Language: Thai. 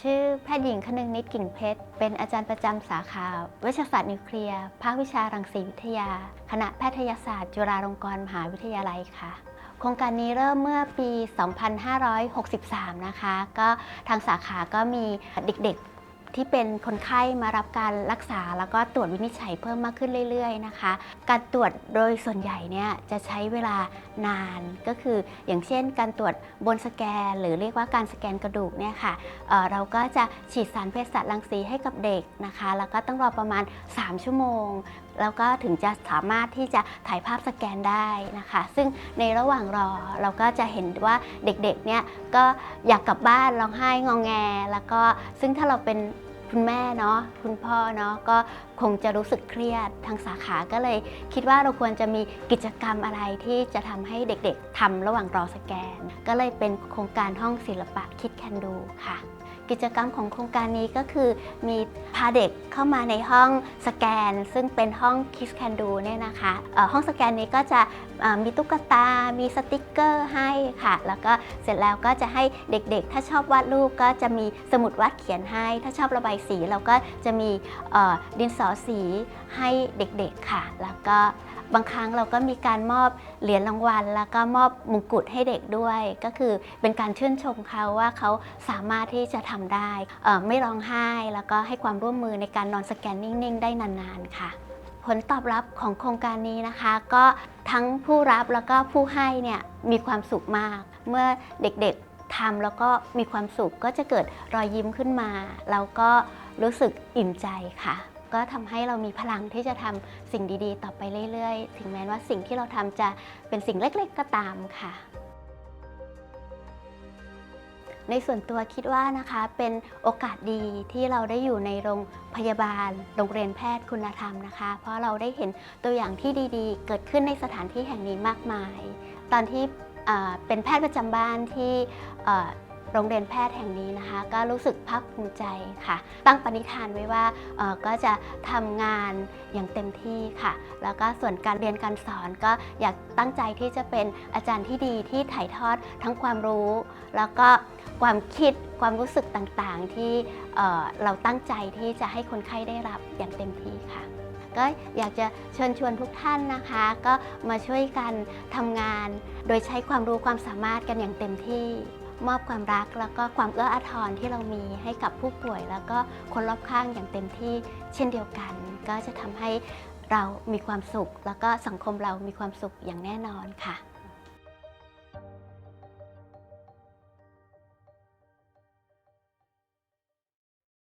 ชื่อแพทย์หญิงคนึงนิดกิ่งเพชร เป็นอาจารย์ประจำสาขาเวชศาสตร์นิวเคลียร์ ภาควิชารังสีวิทยา คณะแพทยศาสตร์ จุฬาลงกรณ์มหาวิทยาลัยค่ะ โครงการนี้เริ่มเมื่อปี 2563 นะคะ ก็ทางสาขาก็มีเด็กๆ ที่เป็นคนไข้มารับการรักษา แล้วก็ตรวจวินิจฉัยเพิ่มมากขึ้นเรื่อยๆนะคะ การตรวจโดยส่วนใหญ่เนี่ยจะใช้เวลานานก็คืออย่างเช่น การตรวจบนสแกน หรือเรียกว่าการสแกนกระดูกเนี่ยค่ะเเราก็จะฉีดสารเภสัชรังสีให้กับเด็กนะคะ แล้วก็ต้องรอประมาณ 3 ชั่วโมง แล้วก็ถึงจะสามารถที่จะถ่ายภาพสแกนได้นะคะ ซึ่งในระหว่างรอเราก็จะเห็นว่าเด็กๆเนี่ยก็อยากกลับบ้านร้องไห้งองแง แล้วก็ซึ่งถ้าเราเป็น คุณแม่เนาะคุณพ่อเนาะก็คงจะรู้สึกเครียดทางสาขาก็เลย คิดว่าเราควรจะมีกิจกรรมอะไรที่จะทำให้เด็กๆทำระหว่างรอสแกน ก็เลยเป็นโครงการห้องศิลปะคิดแคนดูค่ะ กิจกรรมของโครงการนี้ก็คือมีพาเด็กเข้ามาในห้องสแกน ซึ่งเป็นห้อง Kiss Can Do เนี่ยนะคะห้องสแกนนี้ก็จะมีตุ๊กตา มีสติกเกอร์ให้ค่ะ แล้วก็เสร็จแล้วก็จะให้เด็กๆ ถ้าชอบวาดรูปก็จะมีสมุดวาดเขียนให้ ถ้าชอบระบายสีเราก็จะมีดินสอสีให้เด็กๆค่ะ แล้วก็ บางครั้งเราก็มีการมอบเหรียญรางวัล แล้วก็มอบมงกุฎให้เด็กด้วย ก็คือเป็นการชื่นชมเขาว่าเขาสามารถที่จะทำได้ ไม่ร้องไห้แล้วก็ให้ความร่วมมือในการนอนสแกนนิ่ง ๆ ได้นาน ๆ ค่ะผลตอบรับของโครงการนี้นะคะ ก็ทั้งผู้รับแล้วก็ผู้ให้เนี่ยมีความสุขมาก เมื่อเด็กๆทำแล้วก็มีความสุขก็จะเกิดรอยยิ้มขึ้นมา แล้วก็รู้สึกอิ่มใจค่ะ ก็ทำให้เรามีพลังที่จะทำสิ่งดีๆ ต่อไปเรื่อยๆ ถึงแม้ว่าสิ่งที่เราทำจะเป็นสิ่งเล็กๆ ก็ตามค่ะ ในส่วนตัวคิดว่านะคะเป็นโอกาสดีที่เราได้อยู่ในโรงพยาบาล โรงเรียนแพทย์คุณธรรมนะคะ เพราะเราได้เห็นตัวอย่างที่ดีๆ เกิดขึ้นในสถานที่แห่งนี้มากมาย ตอนที่เป็นแพทย์ประจำบ้านที่ โรงเรียนแพทย์แห่งนี้นะคะ ก็รู้สึกภาคภูมิใจค่ะ ตั้งปณิธานไว้ว่าก็จะทำงานอย่างเต็มที่ค่ะ แล้วก็ส่วนการเรียนการสอนก็อยากตั้งใจที่จะเป็นอาจารย์ที่ดีที่ถ่ายทอดทั้งความรู้ แล้วก็ความคิดความรู้สึกต่างๆ ที่เราตั้งใจที่จะให้คนไข้ได้รับอย่างเต็มที่ค่ะ ก็อยากจะเชิญชวนทุกท่านนะคะ ก็มาช่วยกันทำงานโดยใช้ความรู้ความสามารถกันอย่างเต็มที่ มอบความรัก แล้วก็ความเอื้ออาทรที่เรามีให้กับผู้ป่วย แล้วก็คนรอบข้างอย่างเต็มที่เช่นเดียวกัน ก็จะทำให้เรามีความสุข แล้วก็สังคมเรามีความสุขอย่างแน่นอนค่ะ